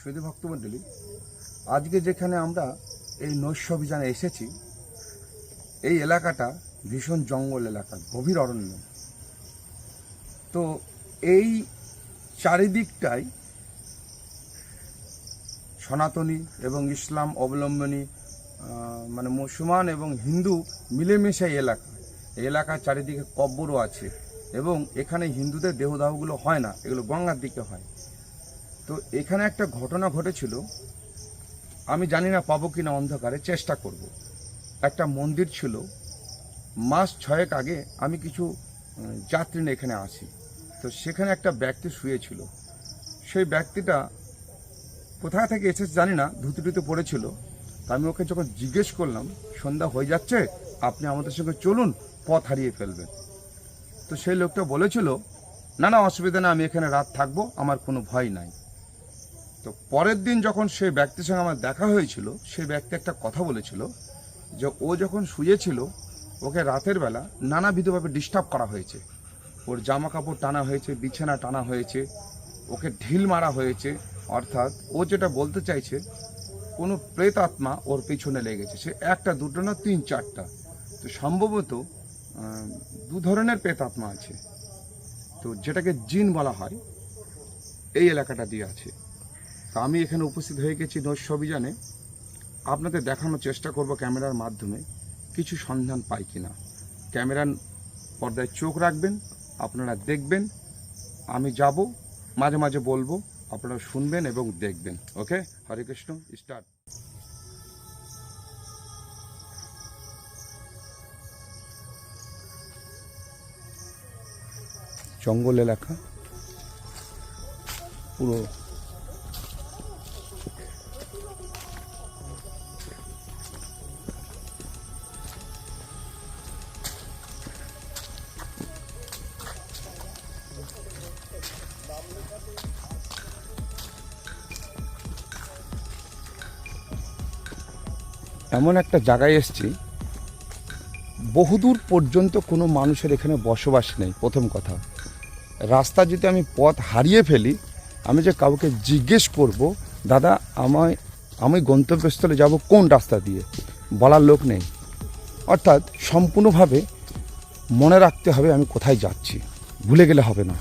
সুধী ভক্তমণ্ডলী, আজকে যেখানে আমরা এই নৈশ অভিযানে এসেছি, এই এলাকাটা ভীষণ জঙ্গল এলাকা, গভীর অরণ্য। তো এই চারিদিকটাই সনাতনী এবং ইসলাম অবলম্বনী মানে মুসলমান এবং হিন্দু মিলেমিশে এলাকা। এলাকার চারিদিকে কব্বরও আছে এবং এখানে হিন্দুদের দেহদাহগুলো হয় না, এগুলো গঙ্গার দিকে হয়। তো এখানে একটা ঘটনা ঘটেছিল। আমি জানি না পাবো কি না অন্ধকারে, চেষ্টা করব। একটা মন্দির ছিল। মাস ছয়েক আগে আমি কিছু যাত্রী নিয়ে এখানে আসি। তো সেখানে একটা ব্যক্তি শুয়েছিল। সেই ব্যক্তিটা কোথা থেকে এসেছে জানি না ধুতি টুতি পড়েছিল তা আমি ওকে যখন জিজ্ঞেস করলাম, সন্ধ্যা হয়ে যাচ্ছে, আপনি আমাদের সঙ্গে চলুন, পথ হারিয়ে ফেলবেন। তো সেই লোকটা বলেছিল, না না, অসুবিধা না আমি এখানে রাত থাকব, আমার কোনো ভয় নাই। তো পরের দিন যখন সে ব্যক্তির সঙ্গে আমার দেখা হয়েছিল সেই ব্যক্তি একটা কথা বলেছিল যে ও যখন শুয়েছিল, ওকে রাতের বেলা নানাবিধভাবে ডিস্টার্ব করা হয়েছে। ওর জামা কাপড় টানা হয়েছে, বিছানা টানা হয়েছে, ওকে ঢিল মারা হয়েছে, অর্থাৎ ও যেটা বলতে চাইছে, কোনো প্রেত আত্মা ওর পিছনে লেগেছে সে একটা, দুটো না তিন, চারটা। তো সম্ভবত দু ধরনের প্রেত আত্মা আছে। তো যেটাকে জিন বলা হয়, এই এলাকাটা দিয়ে আছে। তা আমি এখানে উপস্থিত হয়ে গেছি নৈশ অভিযানে। আপনাদের দেখানোর চেষ্টা করব ক্যামেরার মাধ্যমে কিছু সন্ধান পাই কি না ক্যামেরার পর্দায় চোখ রাখবেন, আপনারা দেখবেন। আমি যাব, মাঝে মাঝে বলব, আপনারা শুনবেন এবং দেখবেন। ওকে? হরে কৃষ্ণ, স্টার্ট। জঙ্গল এলাকা পুরো এমন একটা জায়গায় এসছি, বহুদূর পর্যন্ত কোনো মানুষের এখানে বসবাস নেই, প্রথম কথা। রাস্তা যদি আমি পথ হারিয়ে ফেলি, আমি যে কাউকে জিজ্ঞেস করব, দাদা, আমায়, আমি গন্তব্যস্থলে যাব কোন রাস্তা দিয়ে? বলার লোক নেই। অর্থাৎ সম্পূর্ণভাবে মনে রাখতে হবে আমি কোথায় যাচ্ছি। ভুলে গেলে হবে না।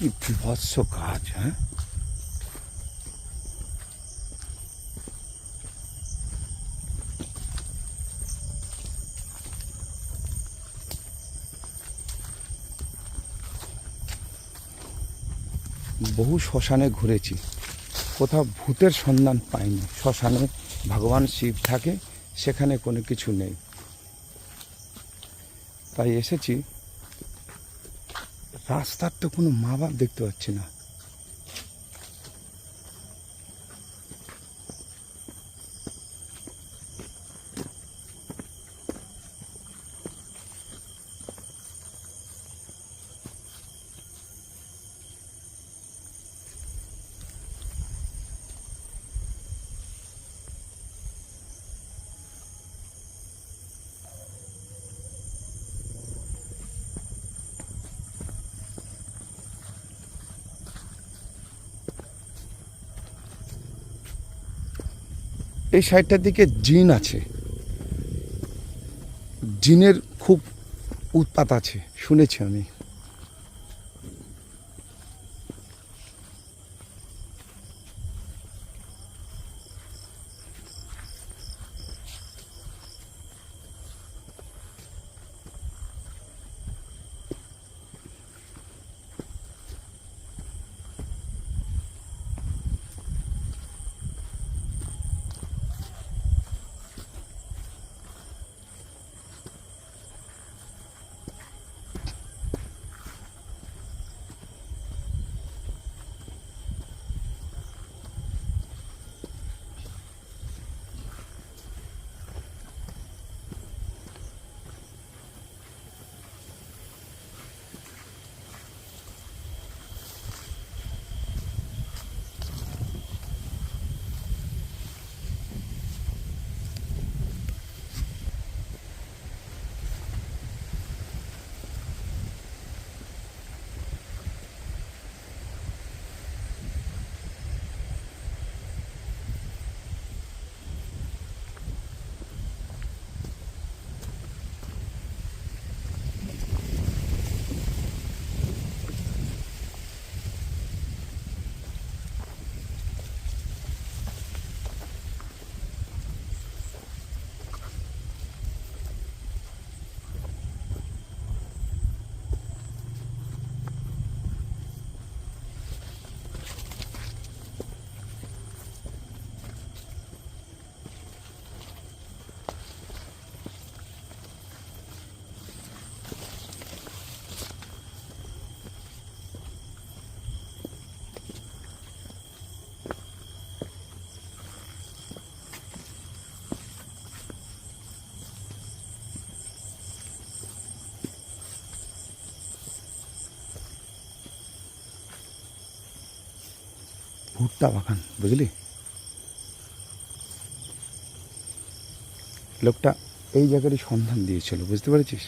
কি বিভৎস কাজ হ্যাঁ? বহু শ্মশানে ঘুরেছি। কোথাও ভূতের সন্ধান পাইনি। শ্মশানে ভগবান শিব থাকে, সেখানে কোনো কিছু নেই। তাই এসেছি রাস্তার তো কোনো মা বাপ দেখতে পাচ্ছি না। এই সাইডটার দিকে জিন আছে। জিনের খুব উৎপাত আছে শুনেছি আমি। ভুট্টা বাগান বুঝলি? লোকটা এই জায়গারই সন্ধান দিয়েছিল বুঝতে পেরেছিস?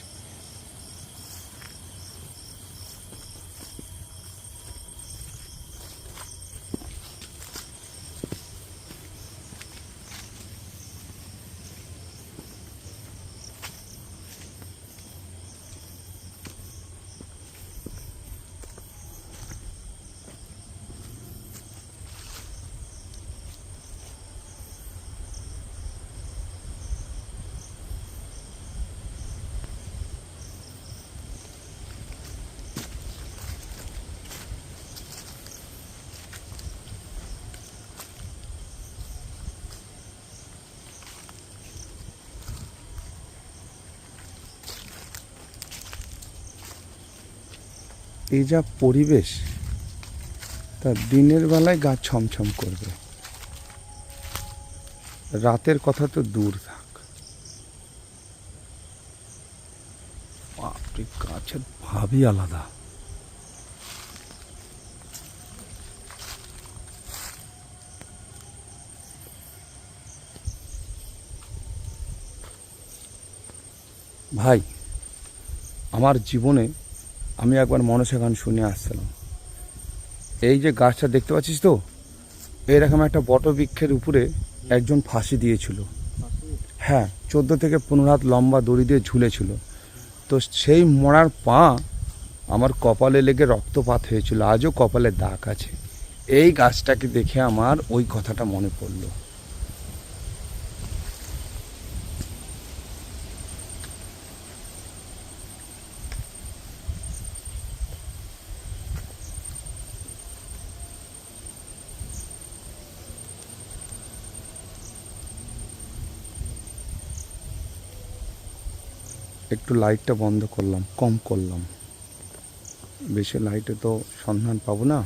এই যা পরিবেশ, তা দিনের বেলায় গা ছমছম করবে। রাতের কথা তো দূর থাক। বাপরে, গাছের ভাবই আলাদা। ভাই, আমার জীবনে আমি একবার মনসা গান শুনে আসছিলাম। এই যে গাছটা দেখতে পাচ্ছিস তো? এরকম একটা বটবৃক্ষের উপরে একজন ফাঁসি দিয়েছিল। হ্যাঁ চোদ্দ থেকে পনেরো হাত লম্বা দড়ি দিয়ে ঝুলেছিল। তো সেই মরার পা আমার কপালে লেগে রক্তপাত হয়েছিল। আজও কপালে দাগ আছে। এই গাছটাকে দেখে আমার ওই কথাটা মনে পড়ল। একটু লাইটটা বন্ধ করলাম কম করলাম। বেশি লাইটে তো সন্ধান পাবো না।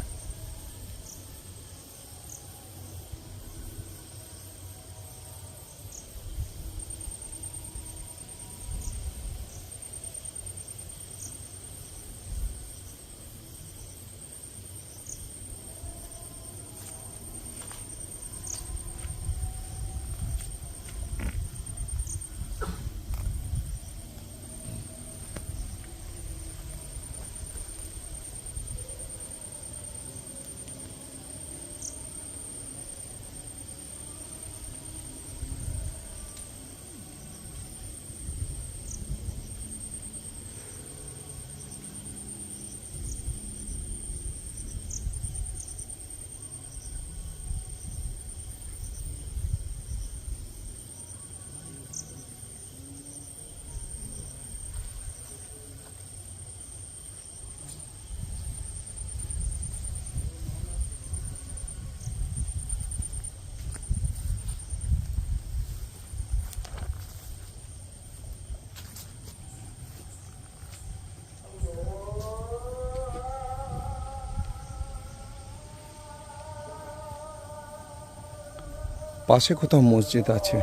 পাশে কোথাও মসজিদ আছে।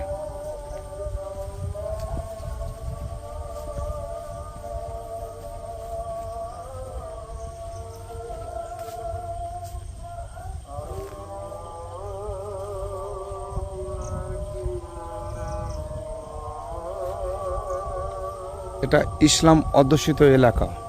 এটা ইসলাম অধ্যুষিত এলাকা।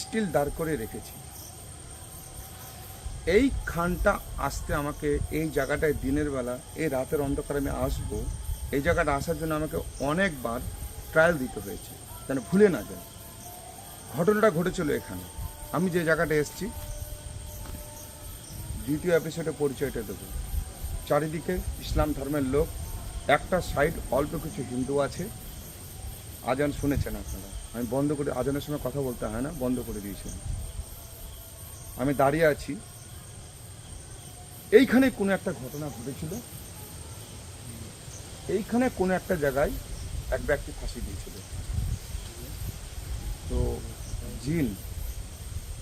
স্টিল দাঁড় করে রেখেছি। এই খানটা আসতে আমাকে এই জায়গাটায় দিনের বেলা, এই রাতের অন্ধকারে আমি আসব, এই জায়গাটা আসার জন্য আমাকে অনেকবার ট্রায়াল দিতে হয়েছে, যেন ভুলে না যায় ঘটনাটা ঘটেছিল এখানে। আমি যে জায়গাটা এসেছি, দ্বিতীয় এপিসোডে পরিচয়টা দেবো। চারিদিকে ইসলাম ধর্মের লোক, একটা সাইড অল্প কিছু হিন্দু আছে আজান শুনেছেন আপনারা। আমি বন্ধ করে, আজানের সময় কথা বলতে হয় না, বন্ধ করে দিয়েছেন আমি দাঁড়িয়ে আছি। এইখানে কোনো একটা ঘটনা ঘটেছিল। এইখানে কোনো একটা জায়গায় এক ব্যক্তি ফাঁসি দিয়েছিল। তো জিন,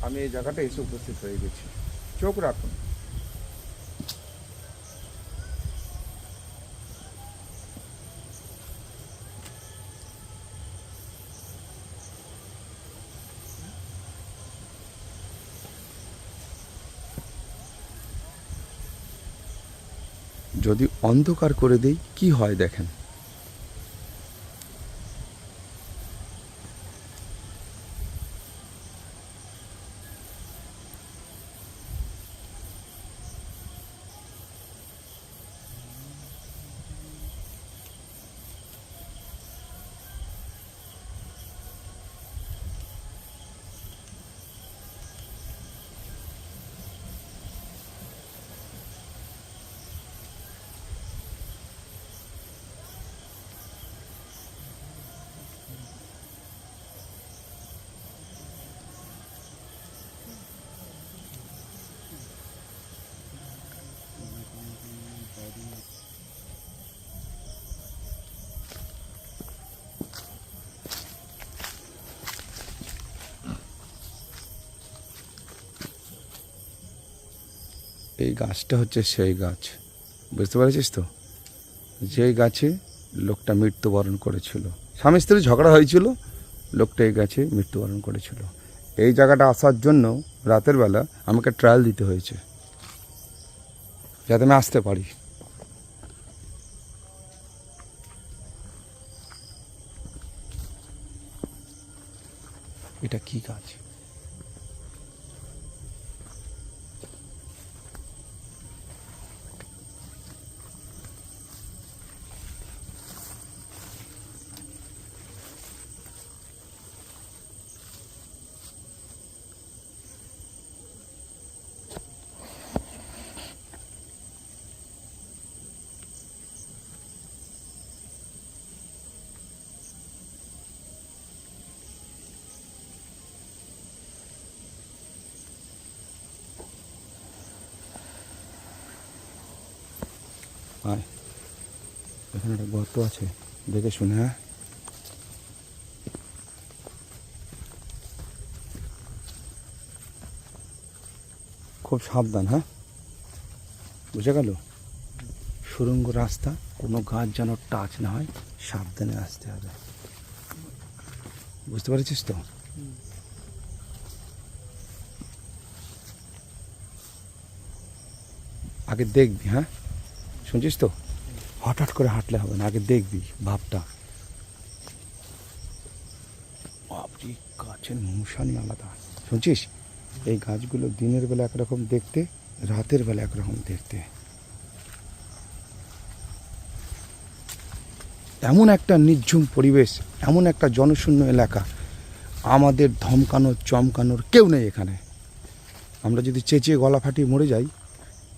আমি এই জায়গাটা এসে উপস্থিত হয়ে গেছি। চোখ রাখুন। যদি অন্ধকার করে দেই কি হয় দেখেন? এই গাছটা হচ্ছে সেই গাছ। বুঝতে পেরেছিস তো? যেই গাছে লোকটা মৃত্যুবরণ করেছিল। স্বামী স্ত্রী ঝগড়া হয়েছিল, লোকটা এই গাছে মৃত্যুবরণ করেছিল। এই জায়গাটা আসার জন্য রাতের বেলা আমাকে ট্রায়াল দিতে হয়েছে, যাতে আমি আসতে পারি। এটা কি গাছ? আয় এখানে একটা গর্ত আছে, দেখে শুনে হ্যাঁ? খুব সাবধান হ্যাঁ? বুঝে গেল? সুরঙ্গ রাস্তা, কোনো গাছ যেন টাচ না হয়, সাবধানে আসতে হবে। বুঝতে পেরেছিস তো? আগে দেখবি হ্যাঁ? শুনছিস তো? হঠাৎ করে হাঁটলে হবে না, আগে দেখবি ভাবটা। গাছের মশানি আলাদা। শুনছিস? এই গাছগুলো দিনের বেলা একরকম দেখতে, রাতের বেলা একরকম দেখতে। এমন একটা নির্ঝুম পরিবেশ, এমন একটা জনশূন্য এলাকা। আমাদের ধমকানোর চমকানোর কেউ নেই এখানে। আমরা যদি চেঁচিয়ে গলা ফাটিয়ে মরে যাই,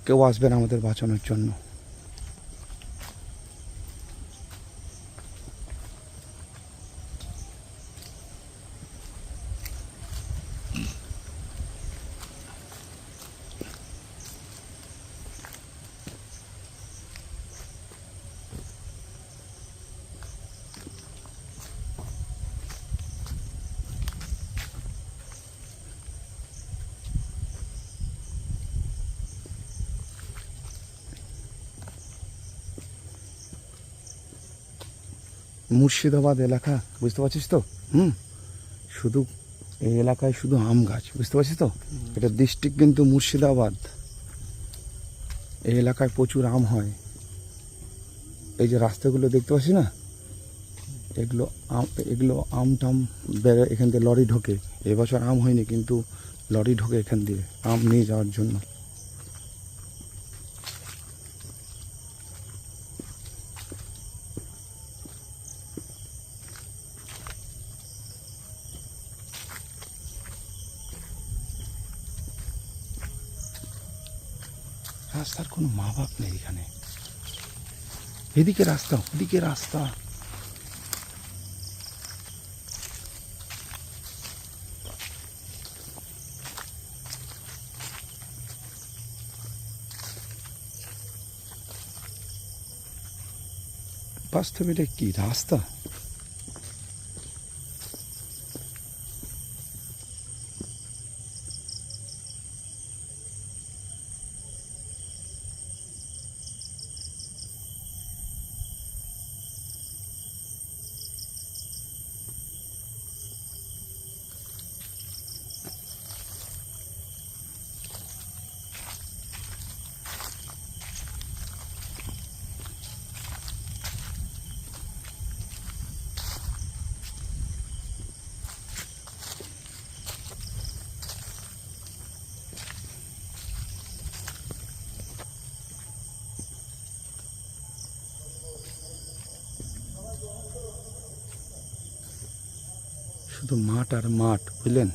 কেউ আসবে না আমাদের বাঁচানোর জন্য। মুর্শিদাবাদ এলাকা, বুঝতে পারছিস তো? হুম? শুধু এই এলাকায় শুধু আম গাছ, বুঝতে পারছিস তো? এটা ডিস্ট্রিক্ট কিন্তু মুর্শিদাবাদ। এই এলাকায় প্রচুর আম হয়। এই যে রাস্তাগুলো দেখতে পাচ্ছি না? এগুলো আম এগুলো আম টাম বেড়ে এখান থেকে লরি ঢোকে। এবছর আম হয়নি, কিন্তু লরি ঢোকে এখান দিয়ে, আম নিয়ে যাওয়ার জন্য রাস্তার কোনো মা বাপ নেই এখানে এদিকে রাস্তা ওদিকে রাস্তা। বাস্তবে কি? রাস্তা? শুধু মাঠ আর মাঠ, বুঝলেন?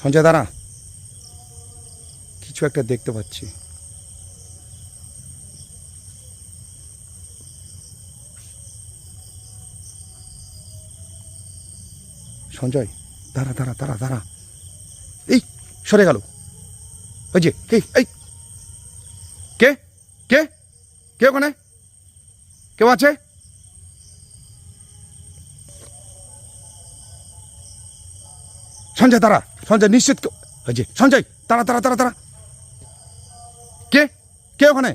সঞ্জয়, দাঁড়া। কিছু একটা দেখতে পাচ্ছি। সঞ্জয়, দাঁড়া দাঁড়া দাঁড়া দাঁড়া। সরে গেল ওই যে কে এই কে কে কে ওখানে কেউ আছে সঞ্জয় তারা সঞ্জয় নিশ্চিত কেউ- ওই যে সঞ্জয় তারা তারা তারা তারা কে কে ওখানে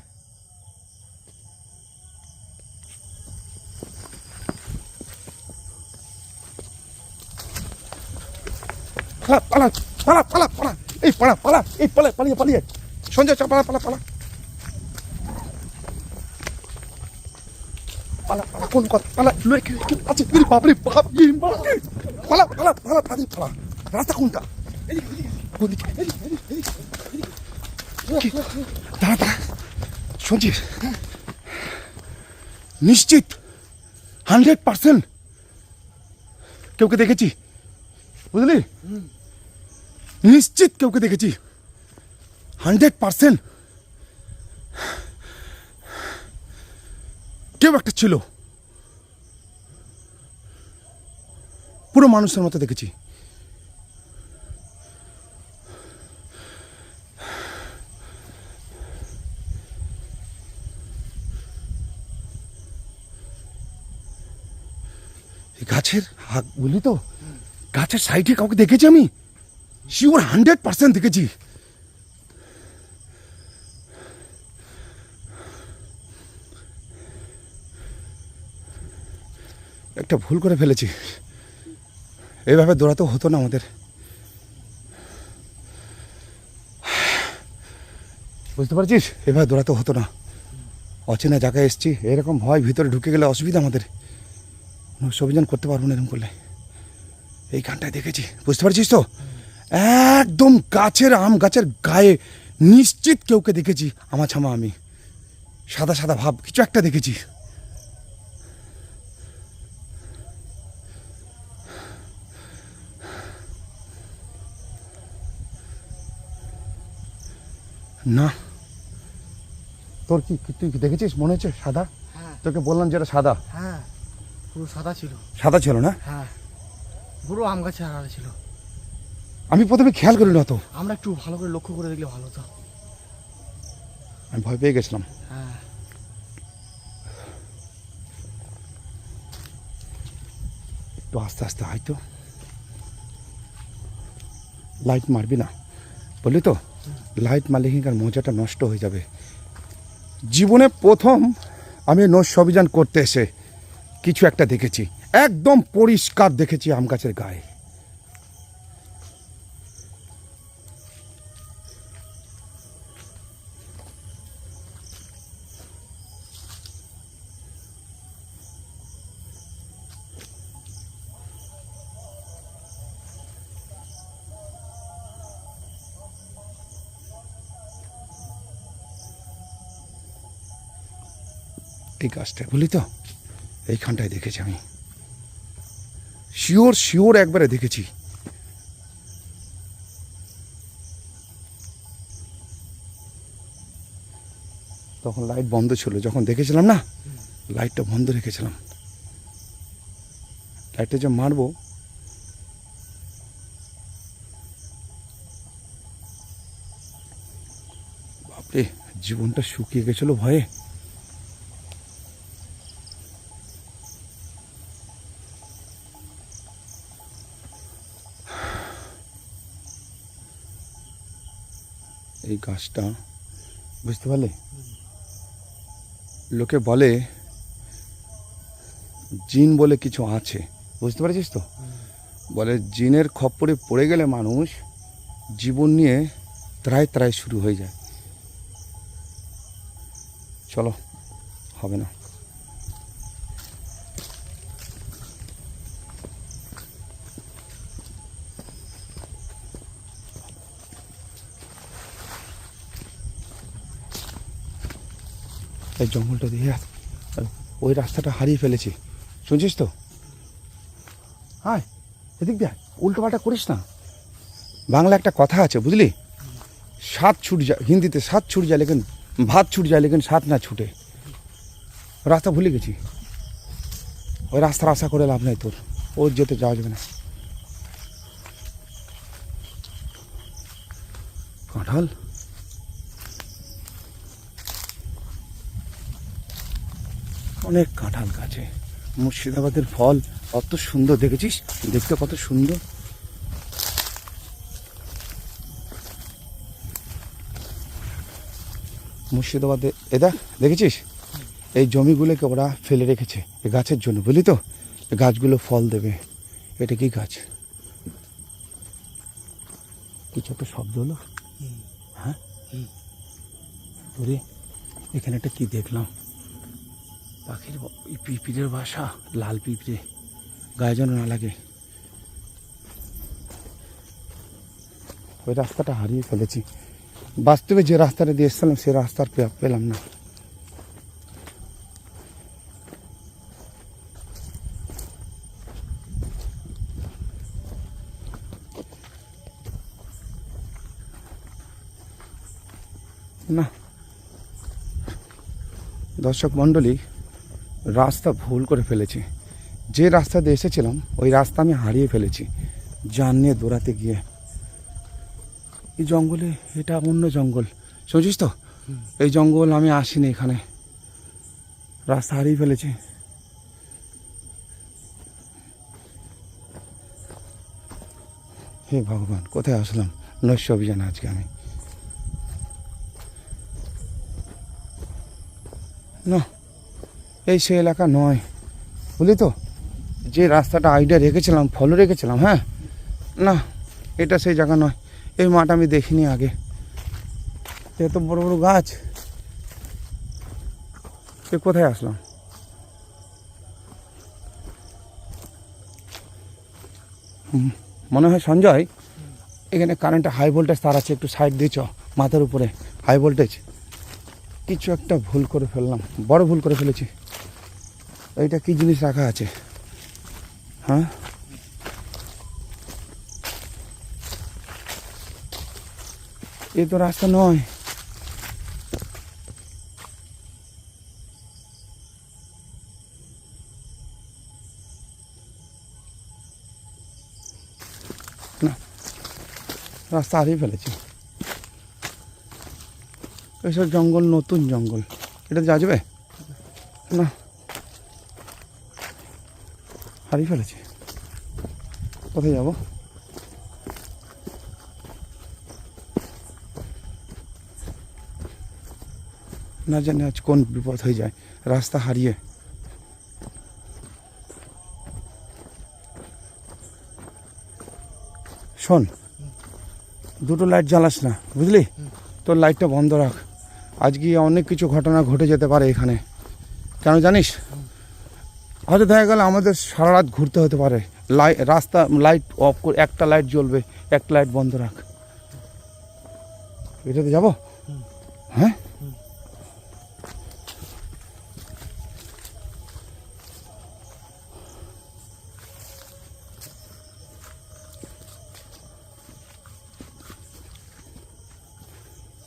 পালা পালা পালা পালা পালা এই, পালা পালা, এই, পালা, পালিয়ে পালিয়ে। সঞ্জয়, চা, পালা পালা পালা। পালা কোন কথা? নিশ্চিত। Hundred percent. কেউকে দেখেছি? বুঝলি? নিশ্চিত কাউকে দেখেছি। Hundred percent. কেউ একটা ছিল। পুরো মানুষের মতো দেখেছি। গাছের হাত বলি তো গাছের সাইডে কাউকে দেখেছি আমি? শিওর হান্ড্রেড পার্সেন্ট দেখেছি একটা ভুল করে ফেলেছি। এইভাবে দৌড়াতেও হতো না আমাদের। বুঝতে পারছিস? এভাবে দৌড়াতে হতো না। অচেনা জায়গায় এসছি, এরকম ভয় ভিতরে ঢুকে গেলে অসুবিধা আমাদের। অভিযান করতে পারব না এরকম করলে। এইখানটায় দেখেছি। বুঝতে পারছিস তো? একদম গাছের আম গাছের গায়ে নিশ্চিত কেউকে দেখেছি। আমার ছামা আমি। সাদা সাদা ভাব কিছু একটা দেখেছি। না। তোর কি তুই কি দেখেছিস? মনে হচ্ছে সাদা? হ্যাঁ। তোকে বললাম যেটা সাদা। হ্যাঁ পুরো সাদা ছিল। সাদা ছিল না? হ্যাঁ। পুরো আম আড়ালে ছিল। আমি প্রথমে খেয়াল করি না তো আমরা একটু ভালো করে লক্ষ্য করে দেখলে ভালো হতো। আমি ভয় পেয়ে গেছিলাম। হ্যাঁ। একটু আস্তে আস্তে হয়তো লাইট মারবি না। বললি তো লাইট মারলে কিন্তু মজাটা নষ্ট হয়ে যাবে। জীবনে প্রথম আমি নস্য অভিযান করতে এসে কিছু একটা দেখেছি। একদম পরিষ্কার দেখেছি আম গাছের গায়ে। গাছটা বুঝলি তো? এইখানটায় দেখেছি আমি। শিওর শিওর একবারে দেখেছি। তখন লাইট বন্ধ ছিল, যখন দেখেছিলাম না, লাইটটা বন্ধ রেখেছিলাম। লাইটটা যে মারবো, বাপরে, জীবনটা শুকিয়ে গেছিল ভয়ে। গাছটা বুঝতে পারলে? লোকে বলে, জিন বলে কিছু আছে, বুঝতে পারছিস তো? বলে জিনের খপ্পরে পড়ে গেলে মানুষ জীবন নিয়ে ত্রায় ত্রায় শুরু হয়ে যায়। চলো, হবে না। এই জঙ্গলটা দিয়ে। ওই রাস্তাটা হারিয়ে ফেলেছি। শুনছিস তো? হায় এদিক দিয়ে। উল্টোপাল্টা করিস না। বাংলা একটা কথা আছে, বুঝলি? সাত ছুট যায় হিন্দিতে সাত ছুট যায় লেকিন ভাত ছুট যায় লেকিন সাত না ছুটে? রাস্তা ভুলে গেছি। ওই রাস্তার আশা করে লাভ নাই তোর। ওর যেতে যাওয়া যাবে না। কাঁঠাল? অনেক কাঁঠাল গাছে। মুর্শিদাবাদের ফল কত সুন্দর দেখেছিস? দেখতে কত সুন্দর। মুর্শিদাবাদে এ দেখ দেখেছিস? এই জমিগুলোকে ওরা ফেলে রেখেছে এই গাছের জন্য বুঝলি তো? গাছগুলো ফল দেবে। এটা কি গাছ? কিছু একটা শব্দ হলো? হ্যাঁ? এখানে একটা কি দেখলাম? পাখির পিঁপড়ের বাসা, লাল পিঁপড়ে। গায়ে যেন না লাগে। ওই রাস্তাটা হারিয়ে ফেলেছি। বাস্তবে যে রাস্তাটা দিয়ে এসেছিলাম, সে রাস্তার পেলাম না। না। দর্শক মণ্ডলী রাস্তা ভুল করে ফেলেছি। যে রাস্তা দিয়ে এসেছিলাম, ওই রাস্তা আমি হারিয়ে ফেলেছি। জান নিয়ে দৌড়াতে গিয়ে। এই জঙ্গলে, এটা অন্য জঙ্গল। শুনছিস তো? এই জঙ্গল আমি আসিনি এখানে। রাস্তা হারিয়ে ফেলেছি। হে ভগবান, কোথায় আসলাম? নৈশ অভিযান আজকে আমি। না এই সে এলাকা নয়, বুঝলি তো? যে রাস্তাটা আইডিয়া রেখেছিলাম ফলো রেখেছিলাম হ্যাঁ? না, এটা সেই জায়গা নয়, এই মাঠ আমি দেখিনি আগে। এত বড় বড় গাছ। এ কোথায় আসলাম? মনে হয় সঞ্জয়, এখানে কারেন্টে হাই ভোল্টেজ তার আছে, একটু সাইড দিয়ে চ, মাথার উপরে। হাই ভোল্টেজ কিছু একটা ভুল করে ফেললাম, বড় ভুল করে ফেলেছি। এইটা কি জিনিস রাখা আছে? হ্যাঁ? এ তো রাস্তা নয়। রাস্তা হারিয়ে ফেলেছি। এসব জঙ্গল নতুন জঙ্গল। এটা যা যাবে? না। হারিয়ে ফেলেছি। কোথায় যাব? না জানি আজ কোন বিপদ হয়ে যায়। রাস্তা হারিয়ে। শোন, দুটো লাইট জ্বালাস না, বুঝলি? তোর লাইটটা বন্ধ রাখ। আজকে অনেক কিছু ঘটনা ঘটে যেতে পারে এখানে। কেন জানিস? হয়তো দেখা গেল আমাদের সারা রাত ঘুরতে হতে পারে। লাইট রাস্তা লাইট অফ করে একটা লাইট জ্বলবে, একটা লাইট বন্ধ রাখ। এটাতে যাব? হ্যাঁ?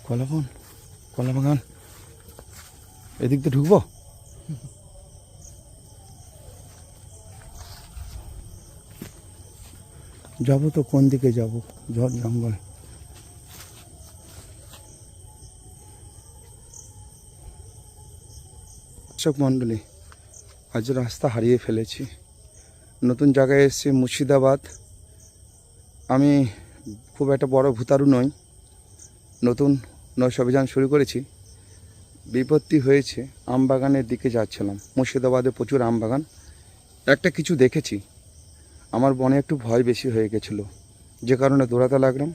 কলাবন কলা বাগান এদিক দিয়ে ঢুকবো? যাব তো কোন দিকে যাব? ঝড়, জঙ্গল। দর্শক মণ্ডলী, আজ রাস্তা হারিয়ে ফেলেছি। নতুন জায়গায় এসেছি মুর্শিদাবাদ। আমি খুব একটা বড় ভূতারু নই। নতুন নৈশ অভিযান শুরু করেছি। বিপত্তি হয়েছে আম বাগানের দিকে যাচ্ছিলাম। মুর্শিদাবাদে প্রচুর আম বাগান একটা কিছু দেখেছি। আমার বনে একটু ভয় বেশি হয়ে গেছিল। যে কারণে দৌড়াতে লাগলাম।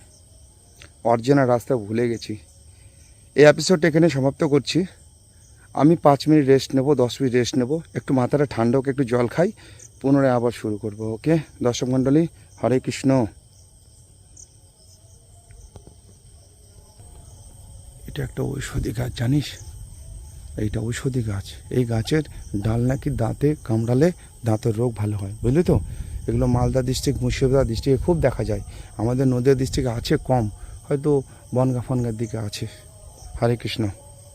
অরিজিনাল রাস্তা ভুলে গেছি। এই এপিসোডটা এখানে সমাপ্ত করছি। আমি পাঁচ মিনিট রেস্ট নেব, দশ মিনিট রেস্ট নেব। একটু মাথাটা ঠান্ডা হোক, একটু জল খাই। পুনরায় আবার শুরু করব ওকে দর্শক মণ্ডলী, হরে কৃষ্ণ। এটা একটা ঔষধি গাছ, জানিস? এইটা ঔষধি গাছ। এই গাছের ডাল নাকি দাঁতে কামড়ালে দাঁতের রোগ ভালো হয়, বুঝলি তো? এগুলো মালদা ডিস্ট্রিক্ট, মুর্শিদাবাদ ডিস্ট্রিক্টে খুব দেখা যায়। আমাদের নদীয়া ডিস্ট্রিক্টে আছে কম, হয়তো বনগা ফনগার দিকে আছে। হরে কৃষ্ণ।